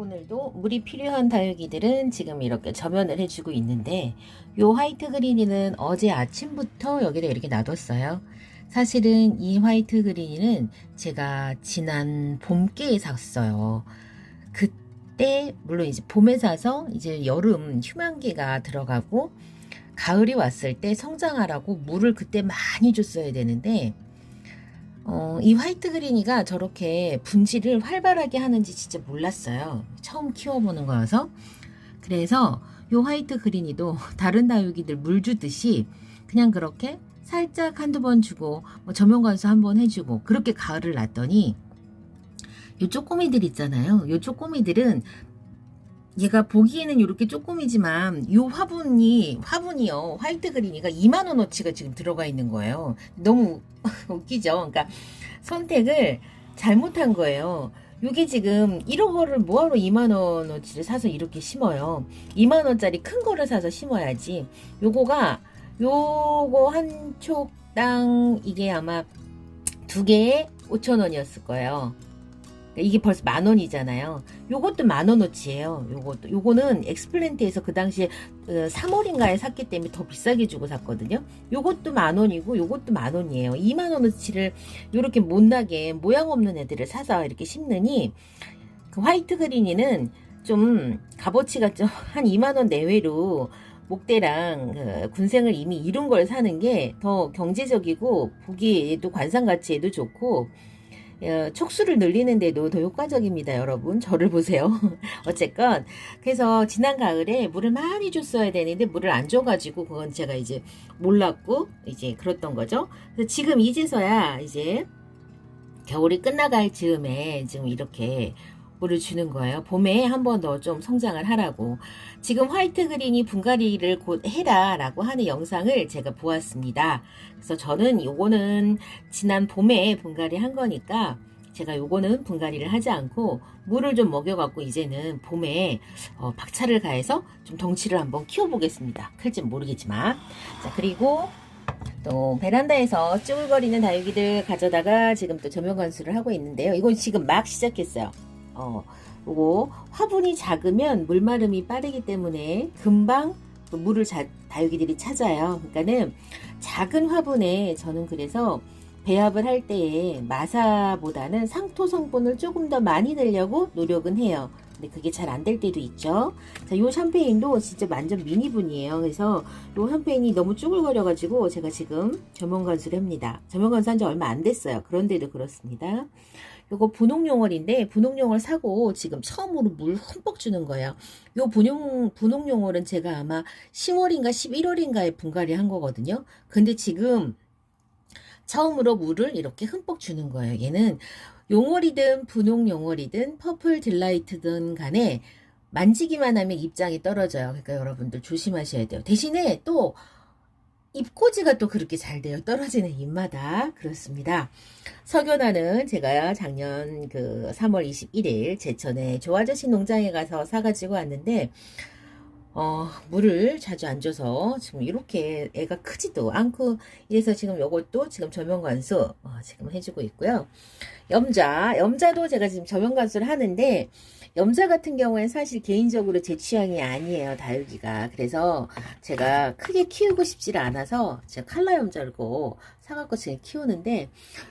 오늘도 물이 필요한 다육이들은 지금 이렇게 점연을 해주고 있는데 요 화이트 그린이는 어제 아침부터 여기다 이렇게 놔뒀어요. 사실은 이 화이트 그린이는 제가 지난 봄께에 샀어요. 그때 물론 이제 봄에 사서 이제 여름 휴만기가 들어가고 가을이 왔을 때 성장하라고 물을 그때 많이 줬어야 되는데 어, 이 화이트 그린이가 저렇게 분지를 활발하게 하는지 진짜 몰랐어요. 처음 키워보는 거여서. 그래서 요 화이트 그린이도 다른 다육이들 물 주듯이 그냥 그렇게 살짝 한두 번 주고 뭐 저면 관수 한 번 해주고 그렇게 가을을 놨더니 요 쪼꼬미들 있잖아요. 요 쪼꼬미들은 얘가 보기에는 이렇게 쪼꼬미지만 요 화분이 화분이요 화이트 그린이가 2만 원어치가 지금 들어가 있는 거예요. 너무 웃기죠. 그러니까 선택을 잘못한 거예요. 요게 지금 이런 거를 뭐하러 2만 원어치를 사서 이렇게 심어요. 2만 원짜리 큰 거를 사서 심어야지. 요거가 요거 한 촉당 이게 아마 두 개에 5천 원이었을 거예요. 그러니까 이게 벌써 만 원이잖아요. 요것도 만 원어치예요. 요것도 요거는 엑스플랜트에서 그 당시에 3월인가에 샀기 때문에 더 비싸게 주고 샀거든요. 요것도 만 원이고 요것도 만 원이에요. 2만 원어치를 요렇게 못나게 모양 없는 애들을 사서 이렇게 심느니 그 화이트 그린이는 좀 값어치가 좀 한 2만 원 내외로 목대랑 그 군생을 이미 이룬 걸 사는 게 더 경제적이고 보기에도 관상 가치에도 좋고 어, 촉수를 늘리는데도 더 효과적입니다, 여러분. 저를 보세요. 어쨌건 그래서 지난 가을에 물을 많이 줬어야 되는데 물을 안 줘가지고 그건 제가 이제 몰랐고 이제 그랬던 거죠. 그래서 지금 이제서야 이제 겨울이 끝나갈 즈음에 지금 이렇게 물을 주는 거예요. 봄에 한 번 더 좀 성장을 하라고. 지금 화이트 그린이 분갈이를 곧 해라 라고 하는 영상을 제가 보았습니다. 그래서 저는 요거는 지난 봄에 분갈이 한 거니까 제가 요거는 분갈이를 하지 않고 물을 좀 먹여갖고 이제는 봄에 어, 박차를 가해서 좀 덩치를 한번 키워보겠습니다. 클진 모르겠지만. 자, 그리고 또 베란다에서 쭈글거리는 다육이들 가져다가 지금 또 조명 관수를 하고 있는데요. 이건 지금 막 시작했어요. 어, 요거 화분이 작으면 물마름이 빠르기 때문에 금방 또 물을 자, 다육이들이 찾아요. 그러니까는 작은 화분에 저는 그래서 배합을 할 때에 마사보다는 상토 성분을 조금 더 많이 넣으려고 노력은 해요. 근데 그게 잘 안 될 때도 있죠. 자, 요 샴페인도 진짜 완전 미니분이에요. 그래서 요 샴페인이 너무 쭈글거려가지고 제가 지금 점원관수를 합니다. 점원관수 한 지 얼마 안 됐어요. 그런데도 그렇습니다. 요거 분홍용월인데 분홍용월 사고 지금 처음으로 물 흠뻑 주는 거예요. 요 분홍 분홍용월은 제가 아마 10월인가 11월인가에 분갈이 한 거거든요. 근데 지금 처음으로 물을 이렇게 흠뻑 주는 거예요. 얘는 용월이든 분홍 용월이든 퍼플 딜라이트든 간에 만지기만 하면 입장이 떨어져요. 그러니까 여러분들 조심하셔야 돼요. 대신에 또 잎꽂이가 또 그렇게 잘 돼요. 떨어지는 잎마다. 그렇습니다. 석연화는 제가 작년 그 3월 21일 제천에 조아저씨 농장에 가서 사가지고 왔는데, 어, 물을 자주 안 줘서 지금 이렇게 애가 크지도 않고, 이래서 지금 요것도 지금 저면관수, 어, 지금 해주고 있고요. 염자, 염자도 제가 지금 저면관수를 하는데, 염자 같은 경우엔 사실 개인적으로 제 취향이 아니에요, 다육이가. 그래서 제가 크게 키우고 싶지를 않아서 제가 칼라 염자를 고 사갖고 제가 키우는데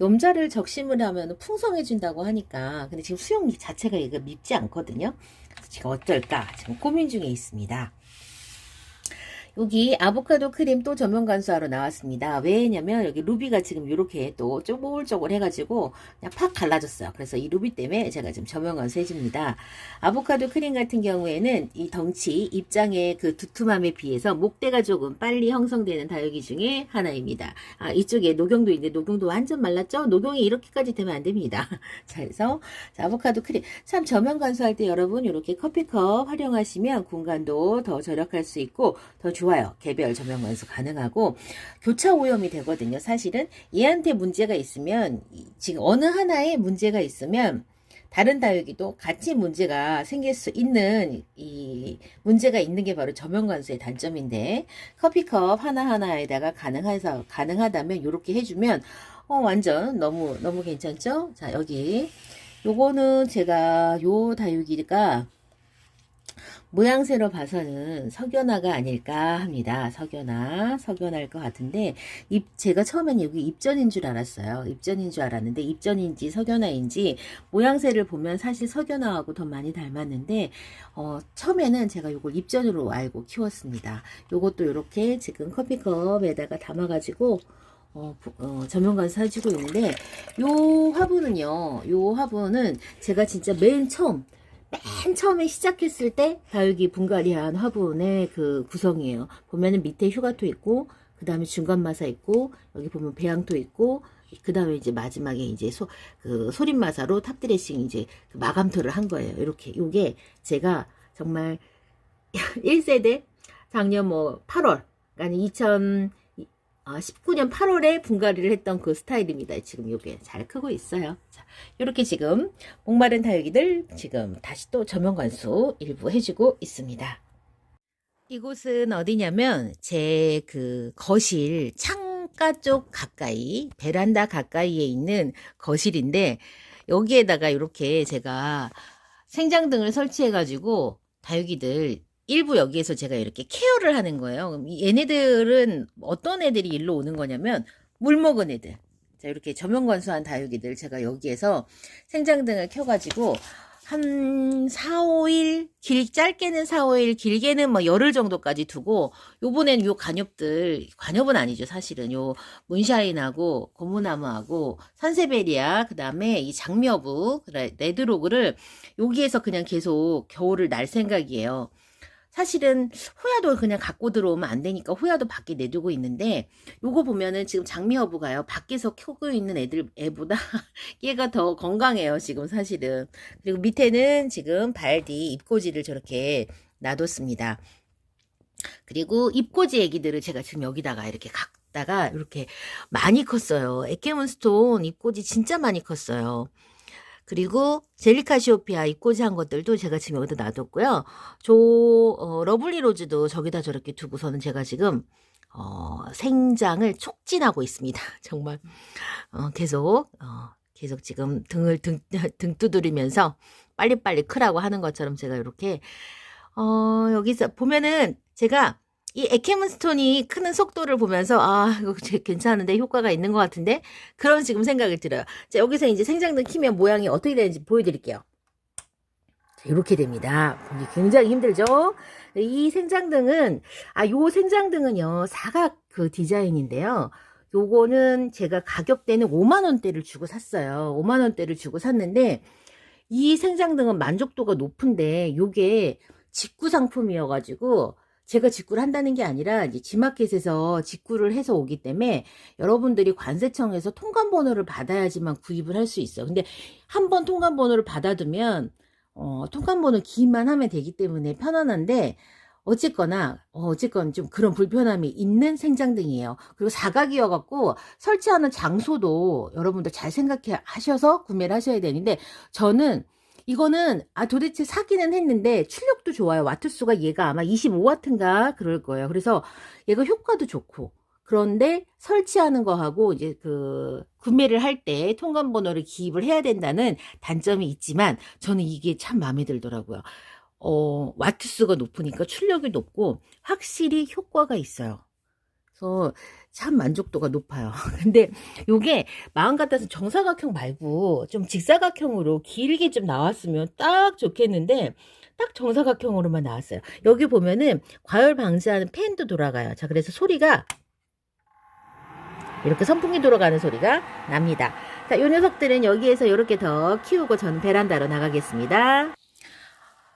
염자를 적심을 하면 풍성해진다고 하니까 근데 지금 수영 자체가 이거 밉지 않거든요. 그래서 제가 어떨까 지금 고민 중에 있습니다. 여기 아보카도 크림 또 전면 간수하러 나왔습니다. 왜냐면 여기 루비가 지금 이렇게 또 쪼글쪼글 해가지고 그냥 팍 갈라졌어요. 그래서 이 루비 때문에 제가 지금 전면 간수 해줍니다. 아보카도 크림 같은 경우에는 이 덩치 입장의 그 두툼함에 비해서 목대가 조금 빨리 형성되는 다육이 중에 하나입니다. 아 이쪽에 녹용도 있는데 녹용도 완전 말랐죠? 녹용이 이렇게까지 되면 안 됩니다. 자 그래서 자, 아보카도 크림 참 저면 간수할 때 여러분 이렇게 커피컵 활용하시면 공간도 더 절약할 수 있고 더 좋아요. 개별 조명 관수 가능하고 교차 오염이 되거든요. 사실은 얘한테 문제가 있으면 지금 어느 하나에 문제가 있으면 다른 다육이도 같이 문제가 생길 수 있는 이 문제가 있는 게 바로 저면 관수의 단점인데 커피컵 하나하나에다가 가능해서 가능하다면 이렇게 해주면 어 완전 너무 너무 괜찮죠? 자 여기 요거는 제가 요 다육이가 모양새로 봐서는 석연화가 아닐까 합니다. 석연화, 석연화일 것 같은데 입 제가 처음엔 여기 입전인 줄 알았어요. 입전인 줄 알았는데 입전인지 석연화인지 모양새를 보면 사실 석연화하고 더 많이 닮았는데 어, 처음에는 제가 요걸 입전으로 알고 키웠습니다. 요것도 이렇게 지금 커피컵에다가 담아가지고 어, 부- 어, 전면관 사주고 있는데 요 화분은요. 요 화분은 제가 진짜 맨 처음 맨 처음에 시작했을 때 다육이 분갈이한 화분의 그 구성이에요. 보면은 밑에 휴가토 있고 그 다음에 중간 마사 있고 여기 보면 배양토 있고 그 다음에 이제 마지막에 이제 소, 그 소림 마사로 탑 드레싱 이제 그 마감토를 한 거예요. 이렇게 요게 제가 정말 1세대 작년 뭐 8월 아니 2000 19년 8월에 분갈이를 했던 그 스타일입니다. 지금 요게 잘 크고 있어요. 자, 이렇게 지금 목마른 다육이들 지금 다시 또 저면 관수 일부 해주고 있습니다. 이곳은 어디냐면 제 그 거실 창가 쪽 가까이 베란다 가까이에 있는 거실인데 여기에다가 이렇게 제가 생장등을 설치해 가지고 다육이들 일부 여기에서 제가 이렇게 케어를 하는 거예요. 얘네들은 어떤 애들이 일로 오는 거냐면 물 먹은 애들. 자, 이렇게 저면 관수한 다육이들 제가 여기에서 생장 등을 켜가지고 한 4, 5일, 길, 짧게는 4, 5일, 길게는 뭐 열흘 정도까지 두고, 요번엔 요 관엽들, 관엽은 아니죠, 사실은. 요 문샤인하고, 고무나무하고, 산세베리아, 그 다음에 이 장미어부, 레드로그를 여기에서 그냥 계속 겨울을 날 생각이에요. 사실은 호야도 그냥 갖고 들어오면 안 되니까 호야도 밖에 내두고 있는데 요거 보면은 지금 장미어부가요. 밖에서 키우고 있는 애들 애보다 얘가 더 건강해요 지금 사실은. 그리고 밑에는 지금 발디 잎꽂이를 저렇게 놔뒀습니다. 그리고 잎꽂이 애기들을 제가 지금 여기다가 이렇게 갖다가 이렇게 많이 컸어요. 에케문스톤 잎꽂이 진짜 많이 컸어요 그리고 젤리카시오피아 잎꽂이 한 것들도 제가 지금 여기다 놔뒀고요. 저 어, 러블리 로즈도 저기다 저렇게 두고서는 제가 지금 어, 생장을 촉진하고 있습니다. 정말 어, 계속 어, 계속 지금 등을 등, 등 두드리면서 빨리빨리 크라고 하는 것처럼 제가 이렇게 어, 여기서 보면은 제가 이 에케문스톤이 크는 속도를 보면서 아 이거 제- 괜찮은데 효과가 있는 것 같은데 그런 지금 생각이 들어요. 자, 여기서 이제 생장등 키면 모양이 어떻게 되는지 보여드릴게요. 자, 이렇게 됩니다. 굉장히 힘들죠? 이 생장등은, 아, 요 생장등은요, 사각 그 디자인인데요. 요거는 제가 가격대는 5만원대를 주고 샀어요. 5만원대를 주고 샀는데, 이 생장등은 만족도가 높은데, 요게 직구 상품이어가지고, 제가 직구를 한다는 게 아니라, 이제 지마켓에서 직구를 해서 오기 때문에, 여러분들이 관세청에서 통관번호를 받아야지만 구입을 할 수 있어요. 근데 한번 통관번호를 받아두면 어, 통관번호 기입만 하면 되기 때문에 편안한데 어쨌거나 어, 어쨌건 좀 그런 불편함이 있는 생장등이에요. 그리고 사각이어갖고 설치하는 장소도 여러분들 잘 생각해 하셔서 구매를 하셔야 되는데 저는 이거는 아 도대체 사기는 했는데 출력도 좋아요. 와트수가 얘가 아마 25와트인가 그럴 거예요. 그래서 얘가 효과도 좋고 그런데 설치하는 거하고 이제 그 구매를 할 때 통관 번호를 기입을 해야 된다는 단점이 있지만 저는 이게 참 마음에 들더라고요. 어, 와트수가 높으니까 출력이 높고 확실히 효과가 있어요. 그래서 참 만족도가 높아요. 근데 요게 마음 같아서 정사각형 말고 좀 직사각형으로 길게 좀 나왔으면 딱 좋겠는데 딱 정사각형으로만 나왔어요. 여기 보면은 과열 방지하는 팬도 돌아가요. 자, 그래서 소리가 이렇게 선풍기 돌아가는 소리가 납니다. 자, 요 녀석들은 여기에서 이렇게 더 키우고 저는 베란다로 나가겠습니다.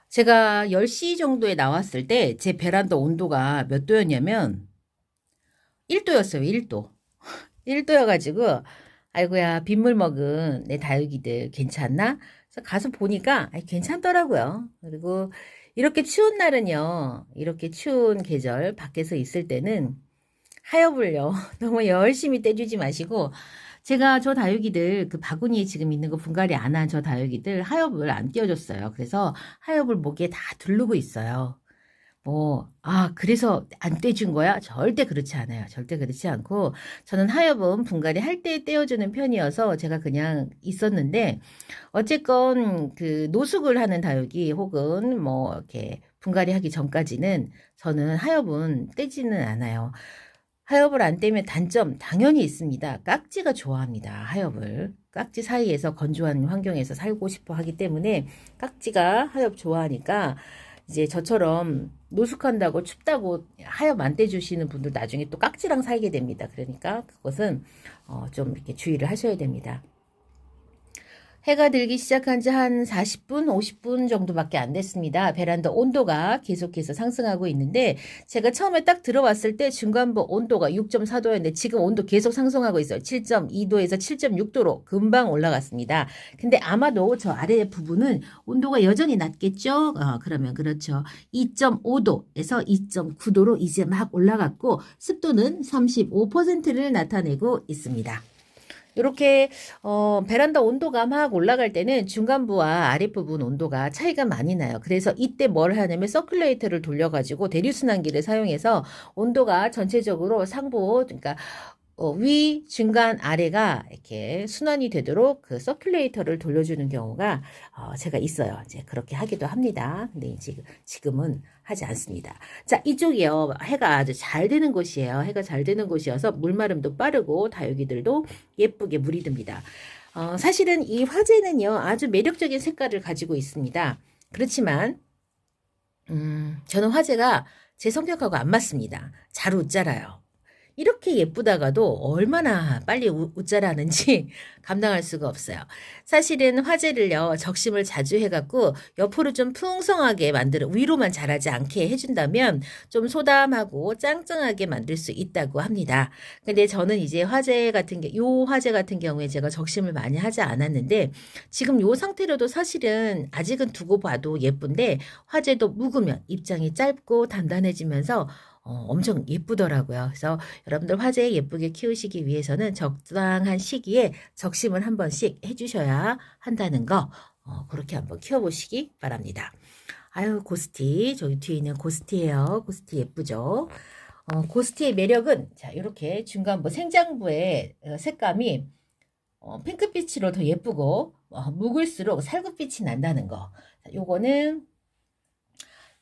제가 10시 정도에 나왔을 때 제 베란다 온도가 몇 도였냐면 1도였어요. 1도. 1도여가지고 아이고야 빗물 먹은 내 다육이들 괜찮나? 그래서 가서 보니까 아이, 괜찮더라고요. 그리고 이렇게 추운 날은요. 이렇게 추운 계절 밖에서 있을 때는 하여불려 너무 열심히 떼주지 마시고 제가 저 다육이들 그 바구니에 지금 있는 거 분갈이 안 한 저 다육이들 하엽을 안 띄워줬어요. 그래서 하엽을 목에 다 두르고 있어요. 뭐, 아, 그래서 안 떼준 거야? 절대 그렇지 않아요. 절대 그렇지 않고, 저는 하엽은 분갈이 할 때 떼어주는 편이어서 제가 그냥 있었는데, 어쨌건 그 노숙을 하는 다육이 혹은 뭐, 이렇게 분갈이 하기 전까지는 저는 하엽은 떼지는 않아요. 하엽을 안 떼면 단점 당연히 있습니다. 깍지가 좋아합니다. 하엽을. 깍지 사이에서 건조한 환경에서 살고 싶어 하기 때문에 깍지가 하엽 좋아하니까 이제 저처럼 노숙한다고 춥다고 하엽 안 떼주시는 분들 나중에 또 깍지랑 살게 됩니다. 그러니까 그것은 어, 좀 이렇게 주의를 하셔야 됩니다. 해가 들기 시작한 지 한 40분, 50분 정도밖에 안 됐습니다. 베란다 온도가 계속해서 상승하고 있는데 제가 처음에 딱 들어왔을 때 중간부 온도가 6.4도였는데 지금 온도 계속 상승하고 있어요. 7.2도에서 7.6도로 금방 올라갔습니다. 근데 아마도 저 아래 부분은 온도가 여전히 낮겠죠? 어, 그러면 그렇죠. 2.5도에서 2.9도로 이제 막 올라갔고 습도는 35%를 나타내고 있습니다. 이렇게 어, 베란다 온도가 막 올라갈 때는 중간부와 아랫부분 온도가 차이가 많이 나요. 그래서 이때 뭘 하냐면 서큘레이터를 돌려가지고 대류순환기를 사용해서 온도가 전체적으로 상부 그러니까 어, 위, 중간, 아래가 이렇게 순환이 되도록 그 서큘레이터를 돌려주는 경우가 어, 제가 있어요. 이제 그렇게 하기도 합니다. 근데 지금 지금은 하지 않습니다. 자, 이쪽이요. 해가 아주 잘 되는 곳이에요. 해가 잘 되는 곳이어서 물마름도 빠르고 다육이들도 예쁘게 물이 듭니다. 어, 사실은 이 화재는요. 아주 매력적인 색깔을 가지고 있습니다. 그렇지만 음, 저는 화재가 제 성격하고 안 맞습니다. 잘 웃자라요. 이렇게 예쁘다가도 얼마나 빨리 우- 웃자라는지 감당할 수가 없어요. 사실은 화제를요, 적심을 자주 해갖고 옆으로 좀 풍성하게 만들어, 위로만 자라지 않게 해준다면 좀 소담하고 짱짱하게 만들 수 있다고 합니다. 근데 저는 이제 화재 같은 게, 요 화재 같은 경우에 제가 적심을 많이 하지 않았는데, 지금 요 상태로도 사실은 아직은 두고 봐도 예쁜데, 화재도 묵으면 입장이 짧고 단단해지면서 어, 엄청 예쁘더라고요. 그래서 여러분들 화재 예쁘게 키우시기 위해서는 적당한 시기에 적심을 한 번씩 해주셔야 한다는 거, 어, 그렇게 한번 키워보시기 바랍니다. 아유, 고스티. 저기 뒤에 있는 고스티예요. 고스티 예쁘죠? 어, 고스티의 매력은, 자, 이렇게 중간부, 생장부의 어, 색감이 어, 핑크빛으로 더 예쁘고, 어, 묵을수록 살구빛이 난다는 거. 자, 요거는,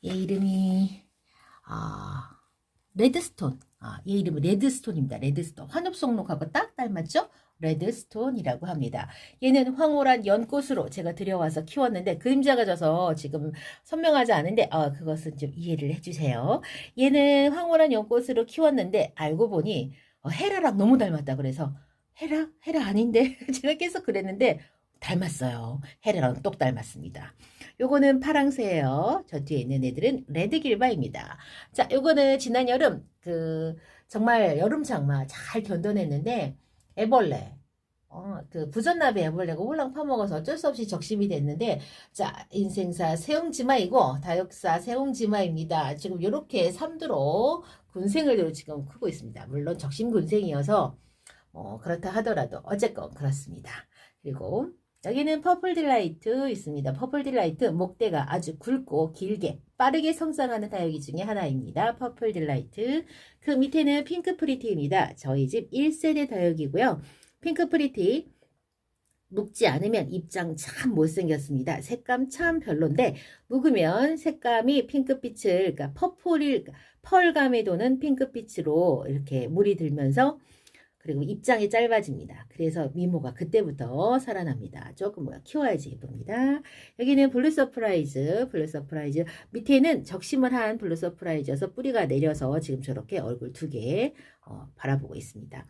얘 이름이, 아, 레드스톤. 아, 얘 이름은 레드스톤입니다. 레드스톤. 환엽송록하고 딱 닮았죠? 레드스톤이라고 합니다. 얘는 황홀한 연꽃으로 제가 들여와서 키웠는데 그림자가 져서 지금 선명하지 않은데 어, 그것은 좀 이해를 해주세요. 얘는 황홀한 연꽃으로 키웠는데 알고 보니 어, 헤라랑 너무 닮았다 그래서 헤라? 헤라 아닌데? 제가 계속 그랬는데 닮았어요. 헤라랑 똑 닮았습니다. 요거는 파랑새예요. 저 뒤에 있는 애들은 레드길바입니다. 자, 요거는 지난 여름 그 정말 여름 장마 잘 견뎌냈는데 애벌레 어, 그 부전나비 애벌레가 홀랑 파먹어서 어쩔 수 없이 적심이 됐는데 자 인생사 세웅지마이고 다육사 세웅지마입니다. 지금 이렇게 삼두로 군생을 지금 크고 있습니다. 물론 적심 군생이어서 어, 그렇다 하더라도 어쨌건 그렇습니다. 그리고 여기는 퍼플 딜라이트 있습니다. 퍼플 딜라이트 목대가 아주 굵고 길게 빠르게 성장하는 다육이 중에 하나입니다. 퍼플 딜라이트 그 밑에는 핑크 프리티입니다. 저희 집 1세대 다육이고요. 핑크 프리티 묵지 않으면 입장 참 못생겼습니다. 색감 참 별론데 묵으면 색감이 핑크빛을 그러니까 퍼플이 펄감에 도는 핑크빛으로 이렇게 물이 들면서 그리고 입장이 짧아집니다. 그래서 미모가 그때부터 살아납니다. 조금 뭐야 키워야지 예쁩니다. 여기는 블루 서프라이즈, 블루 서프라이즈 밑에는 적심을 한 블루 서프라이즈여서 뿌리가 내려서 지금 저렇게 얼굴 두개 어, 바라보고 있습니다.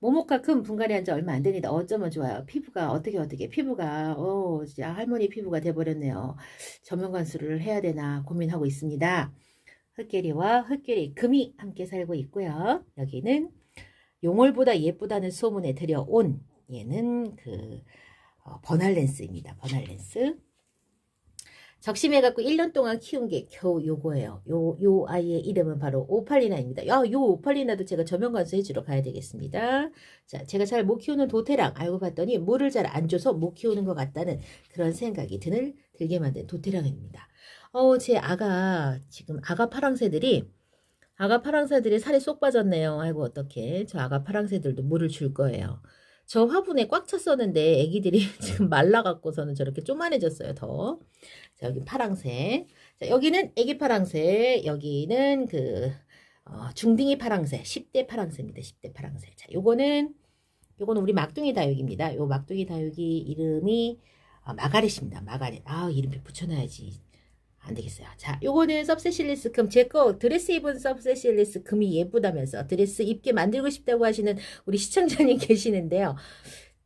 모모카 큰 분갈이 한 지 얼마 안 되니다. 어쩌면 좋아요. 피부가 어떻게 어떻게 피부가 어 진짜 할머니 피부가 돼버렸네요. 전면 관수를 해야 되나 고민하고 있습니다. 흑계리와 흑계리 금이 함께 살고 있고요. 여기는 용월보다 예쁘다는 소문에 들여온 얘는 그 어, 버날 렌스입니다. 버날 렌스. 적심해갖고 1년 동안 키운 게 겨우 요거예요. 요, 요 아이의 이름은 바로 오팔리나입니다. 야, 요 오팔리나도 제가 저면 관수 해주러 가야 되겠습니다. 자, 제가 잘 못 키우는 도테랑 알고 봤더니 물을 잘 안 줘서 못 키우는 것 같다는 그런 생각이 드는, 들게 만든 도테랑입니다. 어, 제 아가, 지금 아가 파랑새들이, 아가 파랑새들이 살이 쏙 빠졌네요. 아이고, 어떡해. 저 아가 파랑새들도 물을 줄 거예요. 저 화분에 꽉 찼었는데 애기들이 지금 말라갖고서는 저렇게 쪼만해졌어요, 더. 자, 여기 파랑새. 자, 여기는 애기 파랑새. 여기는 그, 어, 중딩이 파랑새. 10대 파랑새입니다. 10대 파랑새. 자, 요거는, 요거는 우리 막둥이 다육입니다. 요 막둥이 다육이 이름이 아, 마가렛입니다. 마가렛. 아, 이름표 붙여놔야지. 안 되겠어요. 자, 요거는 섭세실리스 금. 제 거 드레스 입은 섭세실리스 금이 예쁘다면서 드레스 입게 만들고 싶다고 하시는 우리 시청자님 계시는데요.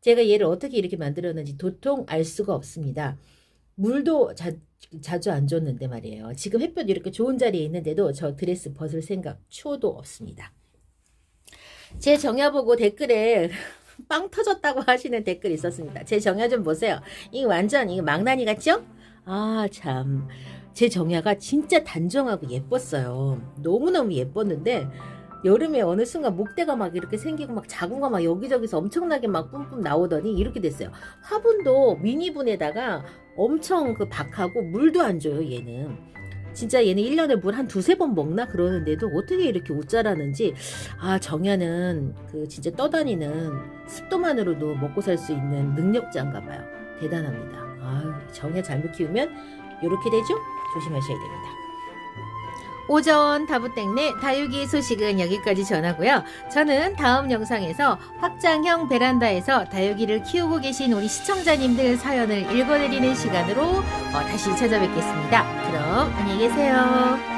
제가 얘를 어떻게 이렇게 만들었는지 도통 알 수가 없습니다. 물도 자, 자주 안 줬는데 말이에요. 지금 햇볕 이렇게 좋은 자리에 있는데도 저 드레스 벗을 생각 추호도 없습니다. 제 정야 보고 댓글에 빵 터졌다고 하시는 댓글이 있었습니다. 제 정야 좀 보세요. 이거 완전 이거 망나니 같죠? 아, 참. 제 정야가 진짜 단정하고 예뻤어요. 너무너무 예뻤는데, 여름에 어느 순간 목대가 막 이렇게 생기고 막 자구가 막 여기저기서 엄청나게 막 뿜뿜 나오더니 이렇게 됐어요. 화분도 미니분에다가 엄청 그 박하고 물도 안 줘요, 얘는. 진짜 얘는 1년에 물 한 두세 번 먹나 그러는데도 어떻게 이렇게 옷 자라는지 아 정야는 그 진짜 떠다니는 습도만으로도 먹고 살 수 있는 능력자인가 봐요 대단합니다 아 정야 잘못 키우면 이렇게 되죠 조심하셔야 됩니다. 오전 다부땡네 다육이 소식은 여기까지 전하고요. 저는 다음 영상에서 확장형 베란다에서 다육이를 키우고 계신 우리 시청자님들 사연을 읽어드리는 시간으로 어, 다시 찾아뵙겠습니다. 그럼 안녕히 계세요